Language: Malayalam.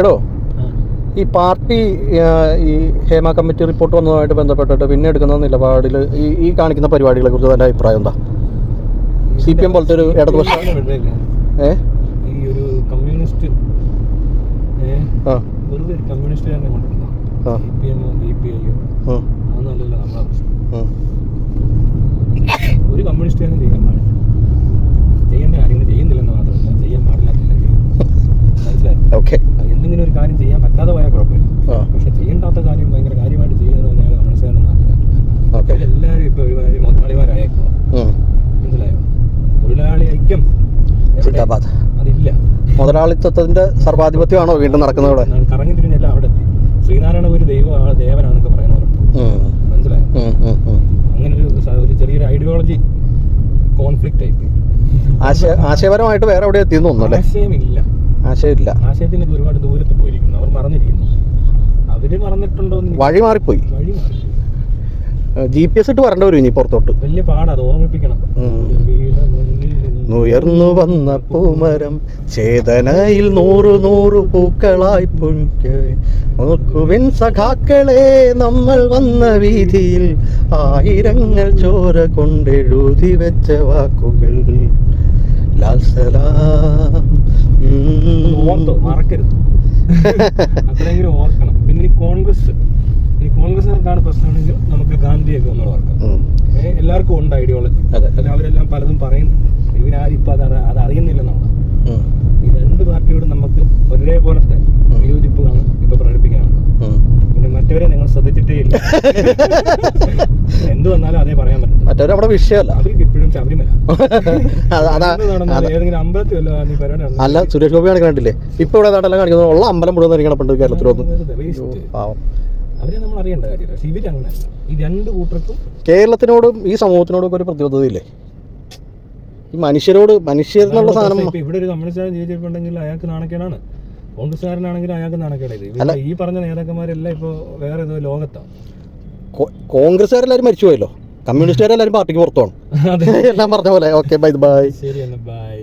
എടോ ഈ പാർട്ടി ഈ ഹേമ കമ്മിറ്റി റിപ്പോർട്ട് വന്നതുമായിട്ട് ബന്ധപ്പെട്ടിട്ട് പിന്നെ എടുക്കുന്ന നിലപാടിൽ ഈ ഈ കാണിക്കുന്ന പരിപാടികളെ കുറിച്ച് തന്റെ അഭിപ്രായം എന്താ? സി പി എം പോലത്തെ ഒരു ഇടതുപക്ഷ. ഏ? ഈ ഒരു കമ്മ്യൂണിസ്റ്റ് ഒരു കമ്മ്യൂണിസ്റ്റ് തന്നെ ചെയ്യാൻ പാടില്ല. ചെയ്യേണ്ട കാര്യങ്ങൾ ചെയ്യുന്നില്ലെന്ന് മാത്രമല്ല ചെയ്യാൻ പാടില്ലാത്തില്ല മനസ്സിലായി? ഓക്കെ. എന്തെങ്കിലും ഒരു കാര്യം ചെയ്യാൻ പറ്റാതെ പോയാൽ കുഴപ്പമില്ല. പക്ഷെ ചെയ്യേണ്ടാത്ത കാര്യം ഭയങ്കര കാര്യമായിട്ട് ചെയ്യുന്നത് തന്നെയാണ് മനസ്സിലാകുന്ന നല്ലത് എല്ലാവരും ഇപ്പൊ ഒരുമാതിരി മുതലാളിമാരായേക്കുക ഉം. മനസ്സിലായോ? തൊഴിലാളി ഐക്യം? അതില്ല. മുതലാളിത്വത്തിന്റെ സർവാധിപത്യമാണോ വീണ്ടും നടക്കുന്നത് ഇവിടെ കറങ്ങി തിരിഞ്ഞല്ല അവിടെ എത്തി. ശ്രീനാരായണ ഒരു ദൈവമാണ് ദേവനാണെന്നൊക്കെ പറയുന്നവരുണ്ട്. മനസ്സിലായോ. അങ്ങനെ ഒരു ചെറിയൊരു ഐഡിയോളജി കോൺഫ്ലിക്റ്റ് ആയിപ്പോയി ആശയ ആശയപരമായിട്ട് വേറെ എവിടെ എത്തിയെന്ന് തോന്നുന്നു ആശയമില്ല. ആശയമില്ല. ആശയത്തിന് ഒരുപാട് ദൂരത്ത് പോയിരിക്കുന്നു. അവർ മറന്നിരിക്കുന്നു. അവർ മറന്നിട്ടുണ്ടോ വഴി മാറിപ്പോയി. വഴി മാറി ജി പി എസ് ഇട്ട് വരണ്ട വരും ഇനി പുറത്തോട്ട്. വലിയ പാടാ അത് ഓർമ്മിപ്പിക്കണം. ഉയർന്നു വന്ന പൂമരം ചേതനയിൽ നൂറ് നൂറ് പൂക്കളായി നോക്കുവിൻ സഖാക്കളെ നമ്മൾ വന്ന വീതിയിൽ ആയിരങ്ങൾ ചോര കൊണ്ടെഴുതി വെച്ച വാക്കുകൾ. ലാൽ സലാം. ഓർത്തോ മറക്കരുത്. അത്രയെങ്കിലും ഓർക്കണം. പിന്നെ ഇനി കോൺഗ്രസ് ഇനി കോൺഗ്രസ്സുകാർക്കാണ് പ്രശ്നമാണെങ്കിൽ നമുക്ക് ഗാന്ധിയൊക്കെ ഒന്ന് ഓർക്കാം. എല്ലാവർക്കും ഉണ്ട് ഐഡിയോളജി. അല്ല അവരെല്ലാം പലതും പറയുന്നു. ഇവരാരും ഇപ്പൊ അത് അത് അറിയുന്നില്ല നമ്മൾ ഈ രണ്ട് പാർട്ടിയോടും നമുക്ക് ഒരേപോലത്തെ വിയോജിപ്പാണ് ഇപ്പൊ പ്രകടിപ്പിക്കാനുള്ളത്. പിന്നെ മറ്റവരെ നിങ്ങൾ ശ്രദ്ധിച്ചിട്ടേ ഇല്ല. എന്ത് വന്നാലും അതേ പറയാൻ പറ്റും മറ്റവരെ നമ്മുടെ വിഷയമല്ല അല്ല സുരേഷ് ഗോപി കണ്ടില്ലേ ഇപ്പൊ ഇവിടെ നാട്ടെല്ലാം കാണിക്കുന്നത് ഉള്ള അമ്പലം മുഴുവൻ ഇരിക്കണപ്പുണ്ട് കേരളത്തിലൊന്നും. പാവം. അവരെ നമ്മൾ അറിയേണ്ട കാര്യമില്ല. പക്ഷെ ഇവരങ്ങനല്ല ഈ രണ്ട് കൂട്ടർക്കും കേരളത്തിനോടും ഈ സമൂഹത്തിനോടും ഒരു പ്രതിബദ്ധതയില്ലേ? ഈ മനുഷ്യരോട് മനുഷ്യർ എന്നുള്ള സാധനം ഇവിടെ ഒരു കമ്മ്യൂണിസ്റ്റുകാരൻ ജീവിച്ചിട്ടുണ്ടെങ്കിൽ അയാൾക്ക് നാണക്കേടാണ്. കോൺഗ്രസ്സുകാരനാണെങ്കിൽ അയാൾക്ക് നാണക്കേടായി ഈ പറഞ്ഞ നേതാക്കന്മാരെല്ലാം ഇപ്പൊ വേറെ ഏതോ ലോകത്താണ് കോൺഗ്രസ്സുകാരെല്ലാവരും മരിച്ചുപോയല്ലോ. കമ്മ്യൂണിസ്റ്റുകാരെല്ലാവരും പാർട്ടിക്ക് പുറത്തു പോകണം എല്ലാം പറഞ്ഞ പോലെ. ഓക്കെ ബൈ ബൈ ശരി ബൈ